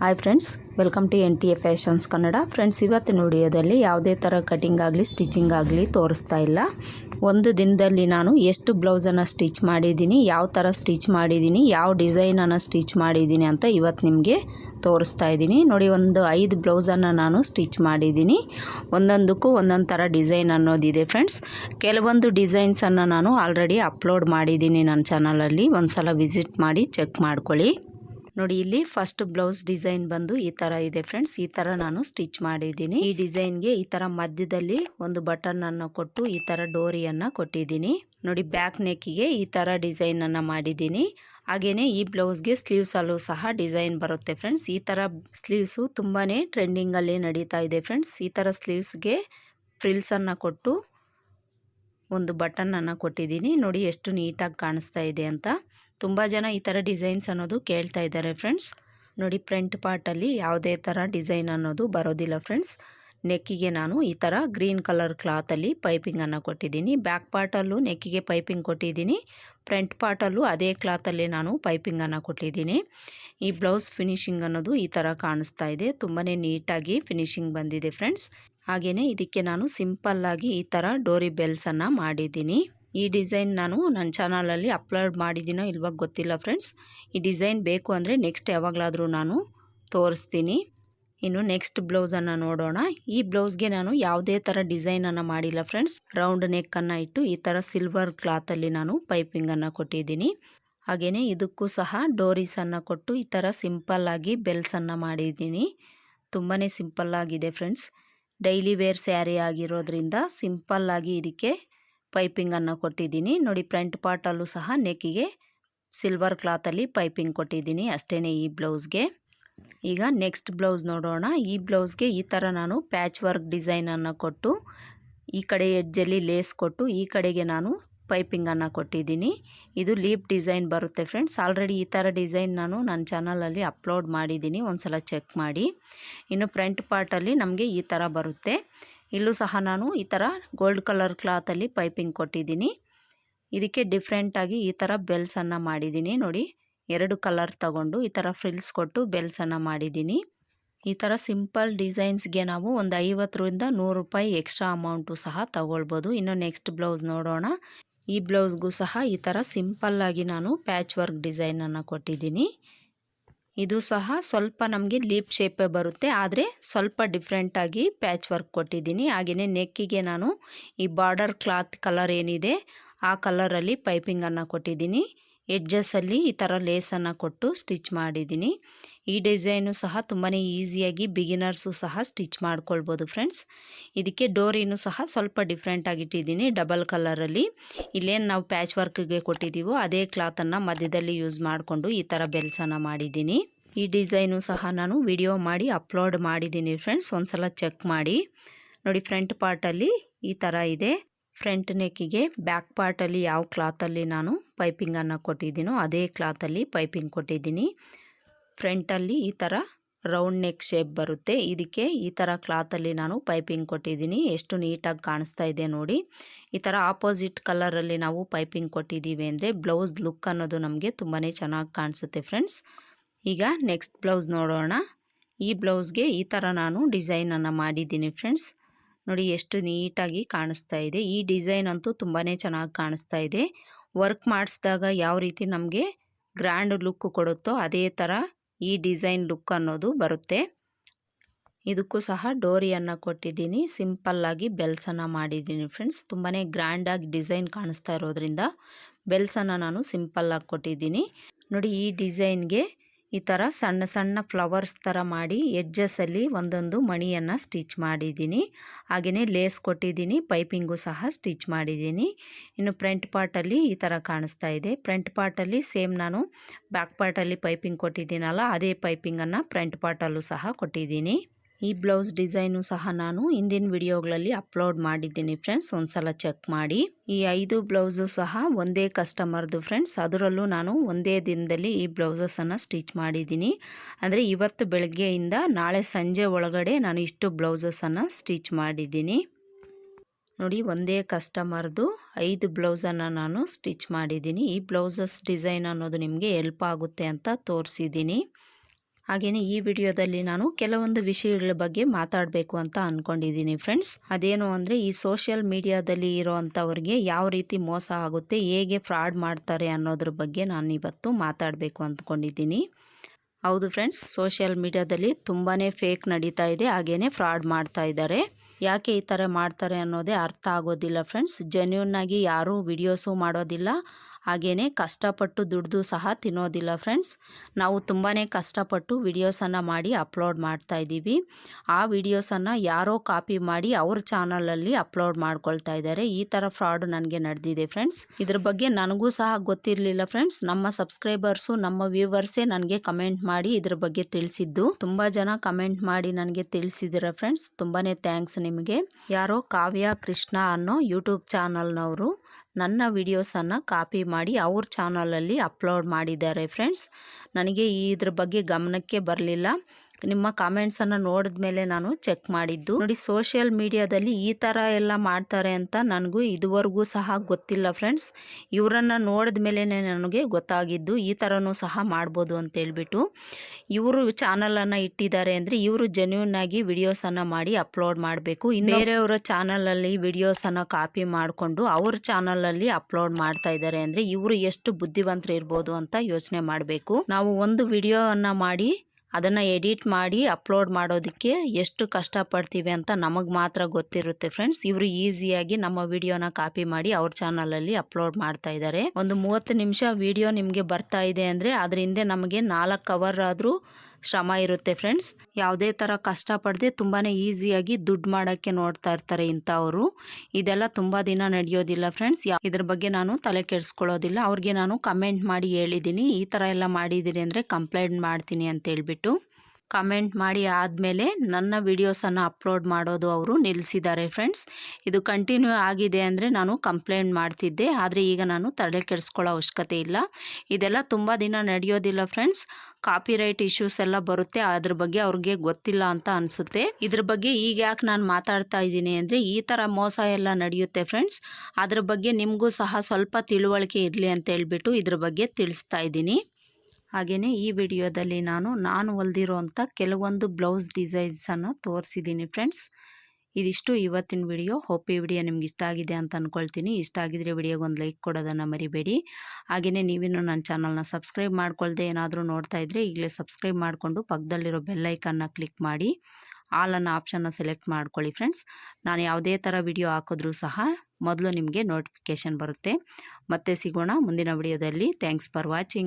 Hi friends welcome to N T A fashions Kannada friends ಇವತ್ತಿನ ವಿಡಿಯೋದಲ್ಲಿ ಯಾವುದೇ ಥರ ಕಟಿಂಗ್ ಆಗಲಿ ಸ್ಟಿಚಿಂಗ್ ಆಗಲಿ ತೋರಿಸ್ತಾ ಇಲ್ಲ. ಒಂದು ದಿನದಲ್ಲಿ ನಾನು ಎಷ್ಟು ಬ್ಲೌಸನ್ನು ಸ್ಟಿಚ್ ಮಾಡಿದ್ದೀನಿ, ಯಾವ ಥರ ಸ್ಟಿಚ್ ಮಾಡಿದ್ದೀನಿ, ಯಾವ ಡಿಸೈನನ್ನು ಸ್ಟಿಚ್ ಮಾಡಿದ್ದೀನಿ ಅಂತ ಇವತ್ತು ನಿಮಗೆ ತೋರಿಸ್ತಾ ಇದ್ದೀನಿ. ನೋಡಿ, ಒಂದು ಐದು ಬ್ಲೌಸನ್ನು ನಾನು ಸ್ಟಿಚ್ ಮಾಡಿದ್ದೀನಿ. ಒಂದೊಂದಕ್ಕೂ ಒಂದೊಂದು ಥರ ಡಿಸೈನ್ ಅನ್ನೋದಿದೆ ಫ್ರೆಂಡ್ಸ್ ಕೆಲವೊಂದು ಡಿಸೈನ್ಸನ್ನು ನಾನು ಆಲ್ರೆಡಿ ಅಪ್ಲೋಡ್ ಮಾಡಿದ್ದೀನಿ ನನ್ನ ಚಾನಲಲ್ಲಿ ಒಂದು ಸಲ ವಿಸಿಟ್ ಮಾಡಿ ಚೆಕ್ ಮಾಡ್ಕೊಳ್ಳಿ. ನೋಡಿ, ಇಲ್ಲಿ ಫಸ್ಟ್ ಬ್ಲೌಸ್ ಡಿಸೈನ್ ಬಂದು ಈ ಥರ ಇದೆ ಫ್ರೆಂಡ್ಸ್ ಈ ಥರ ನಾನು ಸ್ಟಿಚ್ ಮಾಡಿದ್ದೀನಿ. ಈ ಡಿಸೈನ್ಗೆ ಈ ಥರ ಮಧ್ಯದಲ್ಲಿ ಒಂದು ಬಟನ್ ಅನ್ನು ಕೊಟ್ಟು ಈ ಥರ ಡೋರಿಯನ್ನು ಕೊಟ್ಟಿದ್ದೀನಿ. ನೋಡಿ ಬ್ಯಾಕ್ ನೆಕ್ಕಿಗೆ ಈ ಥರ ಡಿಸೈನನ್ನು ಮಾಡಿದ್ದೀನಿ. ಹಾಗೆಯೇ ಈ ಬ್ಲೌಸ್ಗೆ ಸ್ಲೀವ್ಸಲ್ಲೂ ಸಹ ಡಿಸೈನ್ ಬರುತ್ತೆ ಫ್ರೆಂಡ್ಸ್ ಈ ಥರ ಸ್ಲೀವ್ಸು ತುಂಬಾ ಟ್ರೆಂಡಿಂಗಲ್ಲಿ ನಡೀತಾ ಇದೆ ಫ್ರೆಂಡ್ಸ್ ಈ ಥರ ಸ್ಲೀವ್ಸ್ಗೆ ಫ್ರಿಲ್ಸನ್ನು ಕೊಟ್ಟು ಒಂದು ಬಟನನ್ನು ಕೊಟ್ಟಿದ್ದೀನಿ. ನೋಡಿ, ಎಷ್ಟು ನೀಟಾಗಿ ಕಾಣಿಸ್ತಾ ಇದೆ ಅಂತ. ತುಂಬ ಜನ ಈ ಥರ ಡಿಸೈನ್ಸ್ ಅನ್ನೋದು ಕೇಳ್ತಾ ಇದ್ದಾರೆ ಫ್ರೆಂಡ್ಸ್ ನೋಡಿ ಫ್ರಂಟ್ ಪಾರ್ಟಲ್ಲಿ ಯಾವುದೇ ಥರ ಡಿಸೈನ್ ಅನ್ನೋದು ಬರೋದಿಲ್ಲ ಫ್ರೆಂಡ್ಸ್ ನೆಕ್ಕಿಗೆ ನಾನು ಈ ಥರ ಗ್ರೀನ್ ಕಲರ್ ಕ್ಲಾತಲ್ಲಿ ಪೈಪಿಂಗನ್ನು ಕೊಟ್ಟಿದ್ದೀನಿ. ಬ್ಯಾಕ್ ಪಾರ್ಟಲ್ಲೂ ನೆಕ್ಕಿಗೆ ಪೈಪಿಂಗ್ ಕೊಟ್ಟಿದ್ದೀನಿ. ಫ್ರಂಟ್ ಪಾರ್ಟಲ್ಲೂ ಅದೇ ಕ್ಲಾತಲ್ಲಿ ನಾನು ಪೈಪಿಂಗನ್ನು ಕೊಟ್ಟಿದ್ದೀನಿ. ಈ ಬ್ಲೌಸ್ ಫಿನಿಶಿಂಗ್ ಅನ್ನೋದು ಈ ಥರ ಕಾಣಿಸ್ತಾ ಇದೆ. ತುಂಬಾ ನೀಟಾಗಿ ಫಿನಿಶಿಂಗ್ ಬಂದಿದೆ ಫ್ರೆಂಡ್ಸ್ ಹಾಗೆಯೇ ಇದಕ್ಕೆ ನಾನು ಸಿಂಪಲ್ಲಾಗಿ ಈ ಥರ ಡೋರಿ ಬೆಲ್ಸನ್ನು ಮಾಡಿದ್ದೀನಿ. ಈ ಡಿಸೈನ್ ನಾನು ನನ್ನ ಚಾನಲಲ್ಲಿ ಅಪ್ಲೋಡ್ ಮಾಡಿದ್ದೀನೋ ಇಲ್ವಾಗ ಗೊತ್ತಿಲ್ಲ ಫ್ರೆಂಡ್ಸ್. ಈ ಡಿಸೈನ್ ಬೇಕು ಅಂದರೆ ನೆಕ್ಸ್ಟ್ ಯಾವಾಗಲಾದರೂ ನಾನು ತೋರಿಸ್ತೀನಿ. ಇನ್ನು ನೆಕ್ಸ್ಟ್ ಬ್ಲೌಸನ್ನು ನೋಡೋಣ. ಈ ಬ್ಲೌಸ್ಗೆ ನಾನು ಯಾವುದೇ ಥರ ಡಿಸೈನನ್ನು ಮಾಡಿಲ್ಲ ಫ್ರೆಂಡ್ಸ್. ರೌಂಡ್ ನೆಕ್ಕನ್ನು ಇಟ್ಟು ಈ ಥರ ಸಿಲ್ವರ್ ಕ್ಲಾತಲ್ಲಿ ನಾನು ಪೈಪಿಂಗನ್ನು ಕೊಟ್ಟಿದ್ದೀನಿ. ಹಾಗೆಯೇ ಇದಕ್ಕೂ ಸಹ ಡೋರೀಸನ್ನು ಕೊಟ್ಟು ಈ ಥರ ಸಿಂಪಲ್ಲಾಗಿ ಬೆಲ್ಸನ್ನು ಮಾಡಿದ್ದೀನಿ. ತುಂಬಾ ಸಿಂಪಲ್ಲಾಗಿದೆ ಫ್ರೆಂಡ್ಸ್. ಡೈಲಿ ವೇರ್ ಸ್ಯಾರಿ ಆಗಿರೋದ್ರಿಂದ ಸಿಂಪಲ್ಲಾಗಿ ಇದಕ್ಕೆ ಪೈಪಿಂಗನ್ನು ಕೊಟ್ಟಿದ್ದೀನಿ. ನೋಡಿ ಫ್ರಂಟ್ ಪಾರ್ಟಲ್ಲೂ ಸಹ ನೆಕ್ಕಿಗೆ ಸಿಲ್ವರ್ ಕ್ಲಾತಲ್ಲಿ ಪೈಪಿಂಗ್ ಕೊಟ್ಟಿದ್ದೀನಿ ಅಷ್ಟೇ ಈ ಬ್ಲೌಸ್ಗೆ. ಈಗ ನೆಕ್ಸ್ಟ್ ಬ್ಲೌಸ್ ನೋಡೋಣ. ಈ ಬ್ಲೌಸ್ಗೆ ಈ ಥರ ನಾನು ಪ್ಯಾಚ್ ವರ್ಕ್ ಡಿಸೈನನ್ನು ಕೊಟ್ಟು, ಈ ಕಡೆ ಎಡ್ಜಲ್ಲಿ ಲೇಸ್ ಕೊಟ್ಟು, ಈ ಕಡೆಗೆ ನಾನು ಪೈಪಿಂಗನ್ನು ಕೊಟ್ಟಿದ್ದೀನಿ. ಇದು ಲೀಪ್ ಡಿಸೈನ್ ಬರುತ್ತೆ ಫ್ರೆಂಡ್ಸ್. ಆಲ್ರೆಡಿ ಈ ಥರ ಡಿಸೈನ್ ನಾನು ನನ್ನ ಚಾನಲಲ್ಲಿ ಅಪ್ಲೋಡ್ ಮಾಡಿದ್ದೀನಿ. ಒಂದು ಸಲ ಚೆಕ್ ಮಾಡಿ. ಇನ್ನು ಫ್ರಂಟ್ ಪಾರ್ಟಲ್ಲಿ ನಮಗೆ ಈ ಥರ ಬರುತ್ತೆ. ಇಲ್ಲೂ ಸಹ ನಾನು ಈ ಥರ ಗೋಲ್ಡ್ ಕಲರ್ ಕ್ಲಾತಲ್ಲಿ ಪೈಪಿಂಗ್ ಕೊಟ್ಟಿದ್ದೀನಿ. ಇದಕ್ಕೆ ಡಿಫ್ರೆಂಟಾಗಿ ಈ ಥರ ಬೆಲ್ಸನ್ನು ಮಾಡಿದ್ದೀನಿ. ನೋಡಿ, ಎರಡು ಕಲರ್ ತಗೊಂಡು ಈ ಥರ ಫ್ರಿಲ್ಸ್ ಕೊಟ್ಟು ಬೆಲ್ಸನ್ನು ಮಾಡಿದ್ದೀನಿ. ಈ ಥರ ಸಿಂಪಲ್ ಡಿಸೈನ್ಸ್ಗೆ ನಾವು ಒಂದು ಐವತ್ತರಿಂದ ನೂರು ರೂಪಾಯಿ ಎಕ್ಸ್ಟ್ರಾ ಅಮೌಂಟು ಸಹ ತಗೊಳ್ಬೋದು. ಇನ್ನು ನೆಕ್ಸ್ಟ್ ಬ್ಲೌಸ್ ನೋಡೋಣ. ಈ ಬ್ಲೌಸ್ಗೂ ಸಹ ಈ ಥರ ಸಿಂಪಲ್ಲಾಗಿ ನಾನು ಪ್ಯಾಚ್ ವರ್ಕ್ ಡಿಸೈನನ್ನು ಕೊಟ್ಟಿದ್ದೀನಿ. ಇದು ಸಹ ಸ್ವಲ್ಪ ನಮಗೆ ಲೀಪ್ ಶೇಪೇ ಬರುತ್ತೆ. ಆದರೆ ಸ್ವಲ್ಪ ಡಿಫ್ರೆಂಟಾಗಿ ಪ್ಯಾಚ್ ವರ್ಕ್ ಕೊಟ್ಟಿದ್ದೀನಿ. ಹಾಗೆಯೇ ನೆಕ್ಕಿಗೆ ನಾನು ಈ ಬಾರ್ಡರ್ ಕ್ಲಾತ್ ಕಲರ್ ಏನಿದೆ, ಆ ಕಲರಲ್ಲಿ ಪೈಪಿಂಗನ್ನು ಕೊಟ್ಟಿದ್ದೀನಿ. ಎಡ್ಜಸ್ಸಲ್ಲಿ ಈ ಥರ ಲೇಸನ್ನು ಕೊಟ್ಟು ಸ್ಟಿಚ್ ಮಾಡಿದ್ದೀನಿ. ಈ ಡಿಸೈನು ಸಹ ತುಂಬಾ ಈಸಿಯಾಗಿ ಬಿಗಿನರ್ಸು ಸಹ ಸ್ಟಿಚ್ ಮಾಡ್ಕೊಳ್ಬೋದು ಫ್ರೆಂಡ್ಸ್ ಇದಕ್ಕೆ ಡೋರಿನೂ ಸಹ ಸ್ವಲ್ಪ ಡಿಫ್ರೆಂಟಾಗಿ ಇಟ್ಟಿದ್ದೀನಿ ಡಬಲ್ ಕಲರಲ್ಲಿ ಇಲ್ಲೇನು ನಾವು ಪ್ಯಾಚ್ ವರ್ಕ್ಗೆ ಕೊಟ್ಟಿದ್ದೀವೋ ಅದೇ ಕ್ಲಾತನ್ನು ಮಧ್ಯದಲ್ಲಿ ಯೂಸ್ ಮಾಡಿಕೊಂಡು ಈ ಥರ ಬೆಲ್ಸನ್ನು ಮಾಡಿದ್ದೀನಿ. ಈ ಡಿಸೈನು ಸಹ ನಾನು ವಿಡಿಯೋ ಮಾಡಿ ಅಪ್ಲೋಡ್ ಮಾಡಿದ್ದೀನಿ ಫ್ರೆಂಡ್ಸ್ ಒಂದು ಸಲ ಚೆಕ್ ಮಾಡಿ. ನೋಡಿ ಫ್ರಂಟ್ ಪಾರ್ಟಲ್ಲಿ ಈ ಥರ ಇದೆ. ಫ್ರಂಟ್ ನೆಕ್ಕಿಗೆ ಬ್ಯಾಕ್ ಪಾರ್ಟಲ್ಲಿ ಯಾವ ಕ್ಲಾತಲ್ಲಿ ನಾನು ಪೈಪಿಂಗನ್ನು ಕೊಟ್ಟಿದ್ದೀನೋ ಅದೇ ಕ್ಲಾತಲ್ಲಿ ಪೈಪಿಂಗ್ ಕೊಟ್ಟಿದ್ದೀನಿ. ಫ್ರಂಟಲ್ಲಿ ಈ ಥರ ರೌಂಡ್ ನೆಕ್ ಶೇಪ್ ಬರುತ್ತೆ. ಇದಕ್ಕೆ ಈ ಥರ ಕ್ಲಾತಲ್ಲಿ ನಾನು ಪೈಪಿಂಗ್ ಕೊಟ್ಟಿದ್ದೀನಿ. ಎಷ್ಟು ನೀಟಾಗಿ ಕಾಣಿಸ್ತಾ ಇದೆ ನೋಡಿ. ಈ ಥರ ಆಪೋಸಿಟ್ ಕಲರಲ್ಲಿ ನಾವು ಪೈಪಿಂಗ್ ಕೊಟ್ಟಿದ್ದೀವಿ ಅಂದರೆ ಬ್ಲೌಸ್ ಲುಕ್ ಅನ್ನೋದು ನಮಗೆ ತುಂಬಾ ಚೆನ್ನಾಗಿ ಕಾಣಿಸುತ್ತೆ ಫ್ರೆಂಡ್ಸ್. ಈಗ ನೆಕ್ಸ್ಟ್ ಬ್ಲೌಸ್ ನೋಡೋಣ. ಈ ಬ್ಲೌಸ್ಗೆ ಈ ಥರ ನಾನು ಡಿಸೈನನ್ನು ಮಾಡಿದ್ದೀನಿ ಫ್ರೆಂಡ್ಸ್. ನೋಡಿ ಎಷ್ಟು ನೀಟಾಗಿ ಕಾಣಿಸ್ತಾ ಇದೆ. ಈ ಡಿಸೈನ್ ಅಂತೂ ತುಂಬಾ ಚೆನ್ನಾಗಿ ಕಾಣಿಸ್ತಾ ಇದೆ. ವರ್ಕ್ ಮಾಡಿಸಿದಾಗ ಯಾವ ರೀತಿ ನಮಗೆ ಗ್ರ್ಯಾಂಡ್ ಲುಕ್ ಕೊಡುತ್ತೋ ಅದೇ ಥರ ಈ ಡಿಸೈನ್ ಲುಕ್ ಅನ್ನೋದು ಬರುತ್ತೆ. ಇದಕ್ಕೂ ಸಹ ಡೋರಿಯನ್ನು ಕೊಟ್ಟಿದ್ದೀನಿ. ಸಿಂಪಲ್ಲಾಗಿ ಬೆಲ್ಸನ್ನು ಮಾಡಿದ್ದೀನಿ ಫ್ರೆಂಡ್ಸ್. ತುಂಬಾ ಗ್ರ್ಯಾಂಡಾಗಿ ಡಿಸೈನ್ ಕಾಣಿಸ್ತಾ ಇರೋದ್ರಿಂದ ಬೆಲ್ಸನ್ನು ನಾನು ಸಿಂಪಲ್ಲಾಗಿ ಕೊಟ್ಟಿದ್ದೀನಿ. ನೋಡಿ ಈ ಡಿಸೈನ್ಗೆ ಈ ಥರ ಸಣ್ಣ ಸಣ್ಣ ಫ್ಲವರ್ಸ್ ಥರ ಮಾಡಿ ಎಡ್ಜಸ್ಸಲ್ಲಿ ಒಂದೊಂದು ಮಣಿಯನ್ನು ಸ್ಟಿಚ್ ಮಾಡಿದ್ದೀನಿ. ಹಾಗೆಯೇ ಲೇಸ್ ಕೊಟ್ಟಿದ್ದೀನಿ, ಪೈಪಿಂಗು ಸಹ ಸ್ಟಿಚ್ ಮಾಡಿದ್ದೀನಿ. ಇನ್ನು ಫ್ರಂಟ್ ಪಾರ್ಟಲ್ಲಿ ಈ ಥರ ಕಾಣಿಸ್ತಾ ಇದೆ. ಫ್ರಂಟ್ ಪಾರ್ಟಲ್ಲಿ ಸೇಮ್ ನಾನು ಬ್ಯಾಕ್ ಪಾರ್ಟಲ್ಲಿ ಪೈಪಿಂಗ್ ಕೊಟ್ಟಿದ್ದೀನಲ್ಲ, ಅದೇ ಪೈಪಿಂಗನ್ನು ಫ್ರಂಟ್ ಪಾರ್ಟಲ್ಲೂ ಸಹ ಕೊಟ್ಟಿದ್ದೀನಿ. ಈ ಬ್ಲೌಸ್ ಡಿಸೈನು ಸಹ ನಾನು ಹಿಂದಿನ ವಿಡಿಯೋಗಳಲ್ಲಿ ಅಪ್ಲೋಡ್ ಮಾಡಿದ್ದೀನಿ ಫ್ರೆಂಡ್ಸ್, ಒಂದ್ಸಲ ಚೆಕ್ ಮಾಡಿ. ಈ ಐದು ಬ್ಲೌಸು ಸಹ ಒಂದೇ ಕಸ್ಟಮರ್ದು ಫ್ರೆಂಡ್ಸ್, ಅದರಲ್ಲೂ ನಾನು ಒಂದೇ ದಿನದಲ್ಲಿ ಈ ಬ್ಲೌಸಸನ್ನು ಸ್ಟಿಚ್ ಮಾಡಿದ್ದೀನಿ. ಅಂದರೆ ಇವತ್ತು ಬೆಳಗ್ಗೆಯಿಂದ ನಾಳೆ ಸಂಜೆ ಒಳಗಡೆ ನಾನು ಇಷ್ಟು ಬ್ಲೌಸಸನ್ನು ಸ್ಟಿಚ್ ಮಾಡಿದ್ದೀನಿ. ನೋಡಿ, ಒಂದೇ ಕಸ್ಟಮರ್ದು ಐದು ಬ್ಲೌಸನ್ನು ನಾನು ಸ್ಟಿಚ್ ಮಾಡಿದ್ದೀನಿ. ಈ ಬ್ಲೌಸಸ್ ಡಿಸೈನ್ ಅನ್ನೋದು ನಿಮಗೆ ಎಲ್ಪ್ ಆಗುತ್ತೆ ಅಂತ ತೋರಿಸಿದ್ದೀನಿ. ಹಾಗೆಯೇ ಈ ವಿಡಿಯೋದಲ್ಲಿ ನಾನು ಕೆಲವೊಂದು ವಿಷಯಗಳ ಬಗ್ಗೆ ಮಾತಾಡಬೇಕು ಅಂತ ಅಂದ್ಕೊಂಡಿದ್ದೀನಿ ಫ್ರೆಂಡ್ಸ್ ಅದೇನು ಅಂದರೆ ಈ ಸೋಷಿಯಲ್ ಮೀಡಿಯಾದಲ್ಲಿ ಇರೋವಂಥವ್ರಿಗೆ ಯಾವ ರೀತಿ ಮೋಸ ಆಗುತ್ತೆ, ಹೇಗೆ ಫ್ರಾಡ್ ಮಾಡ್ತಾರೆ ಅನ್ನೋದ್ರ ಬಗ್ಗೆ ನಾನು ಇವತ್ತು ಮಾತಾಡಬೇಕು ಅಂದ್ಕೊಂಡಿದ್ದೀನಿ. ಹೌದು ಫ್ರೆಂಡ್ಸ್ ಸೋಷಿಯಲ್ ಮೀಡಿಯಾದಲ್ಲಿ ತುಂಬಾ ಫೇಕ್ ನಡೀತಾ ಇದೆ ಹಾಗೆಯೇ ಫ್ರಾಡ್ ಮಾಡ್ತಾ ಇದ್ದಾರೆ. ಯಾಕೆ ಈ ಥರ ಮಾಡ್ತಾರೆ ಅನ್ನೋದೇ ಅರ್ಥ ಆಗೋದಿಲ್ಲ ಫ್ರೆಂಡ್ಸ್ ಜೆನ್ಯೂನ್ ಆಗಿ ಯಾರೂ ವಿಡಿಯೋಸು ಮಾಡೋದಿಲ್ಲ. ಹಾಗೆಯೇ ಕಷ್ಟಪಟ್ಟು ದುಡ್ದು ಸಹ ತಿನ್ನೋದಿಲ್ಲ ಫ್ರೆಂಡ್ಸ್ ನಾವು ತುಂಬಾ ಕಷ್ಟಪಟ್ಟು ವಿಡಿಯೋಸನ್ನು ಮಾಡಿ ಅಪ್ಲೋಡ್ ಮಾಡ್ತಾ ಇದ್ದೀವಿ. ಆ ವಿಡಿಯೋಸನ್ನು ಯಾರೋ ಕಾಪಿ ಮಾಡಿ ಅವ್ರ ಚಾನಲಲ್ಲಿ ಅಪ್ಲೋಡ್ ಮಾಡ್ಕೊಳ್ತಾ ಇದ್ದಾರೆ. ಈ ಥರ ಫ್ರಾಡ್ ನನಗೆ ನಡೆದಿದೆ ಫ್ರೆಂಡ್ಸ್ ಇದ್ರ ಬಗ್ಗೆ ನನಗೂ ಸಹ ಗೊತ್ತಿರಲಿಲ್ಲ ಫ್ರೆಂಡ್ಸ್ ನಮ್ಮ ಸಬ್ಸ್ಕ್ರೈಬರ್ಸು ನಮ್ಮ ವ್ಯೂವರ್ಸೇ ನನಗೆ ಕಮೆಂಟ್ ಮಾಡಿ ಇದ್ರ ಬಗ್ಗೆ ತಿಳಿಸಿದ್ದು. ತುಂಬ ಜನ ಕಮೆಂಟ್ ಮಾಡಿ ನನಗೆ ತಿಳಿಸಿದ್ದೀರ ಫ್ರೆಂಡ್ಸ್ ತುಂಬಾ ಥ್ಯಾಂಕ್ಸ್ ನಿಮಗೆ. ಯಾರೋ ಕಾವ್ಯ ಕೃಷ್ಣ ಅನ್ನೋ ಯೂಟ್ಯೂಬ್ ಚಾನಲ್ನವರು ನನ್ನ ವಿಡಿಯೋಸನ್ನು ಕಾಪಿ ಮಾಡಿ ಅವ್ರ ಚಾನಲಲ್ಲಿ ಅಪ್ಲೋಡ್ ಮಾಡಿದ್ದಾರೆ ಫ್ರೆಂಡ್ಸ್. ನನಗೆ ಇದ್ರ ಬಗ್ಗೆ ಗಮನಕ್ಕೆ ಬರಲಿಲ್ಲ. ನಿಮ್ಮ ಕಾಮೆಂಟ್ಸನ್ನು ನೋಡಿದ ಮೇಲೆ ನಾನು ಚೆಕ್ ಮಾಡಿದ್ದು. ನೋಡಿ ಸೋಷಿಯಲ್ ಮೀಡಿಯಾದಲ್ಲಿ ಈ ಥರ ಎಲ್ಲ ಮಾಡ್ತಾರೆ ಅಂತ ನನಗೂ ಇದುವರೆಗೂ ಸಹ ಗೊತ್ತಿಲ್ಲ ಫ್ರೆಂಡ್ಸ್ ಇವರನ್ನು ನೋಡಿದ ಮೇಲೆ ನನಗೆ ಗೊತ್ತಾಗಿದ್ದು ಈ ಥರನೂ ಸಹ ಮಾಡ್ಬೋದು ಅಂತೇಳ್ಬಿಟ್ಟು ಇವರು ಚಾನಲನ್ನು ಇಟ್ಟಿದ್ದಾರೆ ಅಂದರೆ ಇವರು ಜೆನ್ಯೂನ್ ಆಗಿ ವಿಡಿಯೋಸನ್ನು ಮಾಡಿ ಅಪ್ಲೋಡ್ ಮಾಡಬೇಕು. ಇನ್ನು ಬೇರೆಯವರ ಚಾನಲಲ್ಲಿ ವಿಡಿಯೋಸನ್ನು ಕಾಪಿ ಮಾಡಿಕೊಂಡು ಅವ್ರ ಚಾನಲಲ್ಲಿ ಅಪ್ಲೋಡ್ ಮಾಡ್ತಾ ಇದ್ದಾರೆ ಅಂದರೆ ಇವರು ಎಷ್ಟು ಬುದ್ಧಿವಂತರು ಇರ್ಬೋದು ಅಂತ ಯೋಚನೆ ಮಾಡಬೇಕು. ನಾವು ಒಂದು ವಿಡಿಯೋವನ್ನು ಮಾಡಿ ಅದನ್ನು ಎಡಿಟ್ ಮಾಡಿ ಅಪ್ಲೋಡ್ ಮಾಡೋದಕ್ಕೆ ಎಷ್ಟು ಕಷ್ಟಪಡ್ತೀವಿ ಅಂತ ನಮಗೆ ಮಾತ್ರ ಗೊತ್ತಿರುತ್ತೆ ಫ್ರೆಂಡ್ಸ್. ಇವರು ಈಸಿಯಾಗಿ ನಮ್ಮ ವಿಡಿಯೋನ ಕಾಪಿ ಮಾಡಿ ಅವ್ರ ಚಾನಲಲ್ಲಿ ಅಪ್ಲೋಡ್ ಮಾಡ್ತಾ ಇದ್ದಾರೆ ಒಂದು ಮೂವತ್ತು ನಿಮಿಷ ವಿಡಿಯೋ ನಿಮಗೆ ಬರ್ತಾ ಇದೆ ಅಂದರೆ ಅದರಿಂದ ನಮಗೆ ನಾಲ್ಕು ಅವರ್ ಆದರೂ ಶ್ರಮ ಇರುತ್ತೆ ಫ್ರೆಂಡ್ಸ್ ಯಾವುದೇ ಥರ ಕಷ್ಟಪಡದೆ ತುಂಬಾ ಈಸಿಯಾಗಿ ದುಡ್ಡು ಮಾಡೋಕ್ಕೆ ನೋಡ್ತಾ ಇರ್ತಾರೆ ಇಂಥವರು. ಇದೆಲ್ಲ ತುಂಬ ದಿನ ನಡೆಯೋದಿಲ್ಲ ಫ್ರೆಂಡ್ಸ್ ಇದ್ರ ಬಗ್ಗೆ ನಾನು ತಲೆ ಕೆಡಿಸ್ಕೊಳ್ಳೋದಿಲ್ಲ. ಅವ್ರಿಗೆ ನಾನು ಕಮೆಂಟ್ ಮಾಡಿ ಹೇಳಿದ್ದೀನಿ. ಈ ಥರ ಎಲ್ಲ ಮಾಡಿದ್ದೀರಿ ಅಂದರೆ ಕಂಪ್ಲೇಂಟ್ ಮಾಡ್ತೀನಿ ಅಂತೇಳ್ಬಿಟ್ಟು ಕಮೆಂಟ್ ಮಾಡಿ ಆದಮೇಲೆ ನನ್ನ ವಿಡಿಯೋಸನ್ನು ಅಪ್ಲೋಡ್ ಮಾಡೋದು ಅವರು ನಿಲ್ಲಿಸಿದ್ದಾರೆ ಫ್ರೆಂಡ್ಸ್ ಇದು ಕಂಟಿನ್ಯೂ ಆಗಿದೆ ಅಂದರೆ ನಾನು ಕಂಪ್ಲೇಂಟ್ ಮಾಡ್ತಿದ್ದೆ, ಆದರೆ ಈಗ ನಾನು ತಲೆ ಕೆಡಿಸ್ಕೊಳ್ಳೋ ಅವಶ್ಯಕತೆ ಇಲ್ಲ. ಇದೆಲ್ಲ ತುಂಬ ದಿನ ನಡೆಯೋದಿಲ್ಲ ಫ್ರೆಂಡ್ಸ್ ಕಾಪಿರೈಟ್ ಇಶ್ಯೂಸ್ ಎಲ್ಲ ಬರುತ್ತೆ, ಅದ್ರ ಬಗ್ಗೆ ಅವ್ರಿಗೆ ಗೊತ್ತಿಲ್ಲ ಅಂತ ಅನಿಸುತ್ತೆ. ಇದ್ರ ಬಗ್ಗೆ ಈಗ ಯಾಕೆ ನಾನು ಮಾತಾಡ್ತಾ ಇದ್ದೀನಿ ಅಂದರೆ ಈ ಥರ ಮೋಸ ಎಲ್ಲ ನಡೆಯುತ್ತೆ ಫ್ರೆಂಡ್ಸ್ ಅದ್ರ ಬಗ್ಗೆ ನಿಮಗೂ ಸಹ ಸ್ವಲ್ಪ ತಿಳುವಳಿಕೆ ಇರಲಿ ಅಂತ ಹೇಳ್ಬಿಟ್ಟು ಇದ್ರ ಬಗ್ಗೆ ತಿಳಿಸ್ತಾ ಇದ್ದೀನಿ. ಹಾಗೆಯೇ ಈ ವಿಡಿಯೋದಲ್ಲಿ ನಾನು ನಾನು ಹೊಲ್ದಿರೋಂಥ ಕೆಲವೊಂದು ಬ್ಲೌಸ್ ಡಿಸೈನ್ಸನ್ನು ತೋರಿಸಿದ್ದೀನಿ ಫ್ರೆಂಡ್ಸ್. ಇದಿಷ್ಟು ಇವತ್ತಿನ ವಿಡಿಯೋ. ಹೋಪ್ ಈ ವಿಡಿಯೋ ನಿಮ್ಗೆ ಇಷ್ಟ ಆಗಿದೆ ಅಂತ ಅಂದ್ಕೊಳ್ತೀನಿ ಇಷ್ಟ ಆಗಿದ್ರೆ ವಿಡಿಯೋಗೆ ಒಂದು ಲೈಕ್ ಕೊಡೋದನ್ನು ಮರಿಬೇಡಿ. ಹಾಗೆಯೇ ನೀವೇನು ನನ್ನ ಚಾನಲ್ನ ಸಬ್ಸ್ಕ್ರೈಬ್ ಮಾಡ್ಕೊಳ್ದೆ ಏನಾದರೂ ನೋಡ್ತಾ ಇದ್ದರೆ ಈಗಲೇ ಸಬ್ಸ್ಕ್ರೈಬ್ ಮಾಡಿಕೊಂಡು ಪಕ್ಕದಲ್ಲಿರೋ ಬೆಲ್ಲೈಕನ್ನ ಕ್ಲಿಕ್ ಮಾಡಿ. ಆಲ್ ಅನ್ನೋ ಆಪ್ಷನ್ನ ಸೆಲೆಕ್ಟ್ ಮಾಡ್ಕೊಳ್ಳಿ ಫ್ರೆಂಡ್ಸ್. ನಾನು ಯಾವುದೇ ಥರ ವಿಡಿಯೋ ಹಾಕಿದ್ರೂ ಸಹ ಮೊದಲು ನಿಮಗೆ ನೋಟಿಫಿಕೇಷನ್ ಬರುತ್ತೆ. ಮತ್ತೆ ಸಿಗೋಣ ಮುಂದಿನ ವಿಡಿಯೋದಲ್ಲಿ. Thanks for watching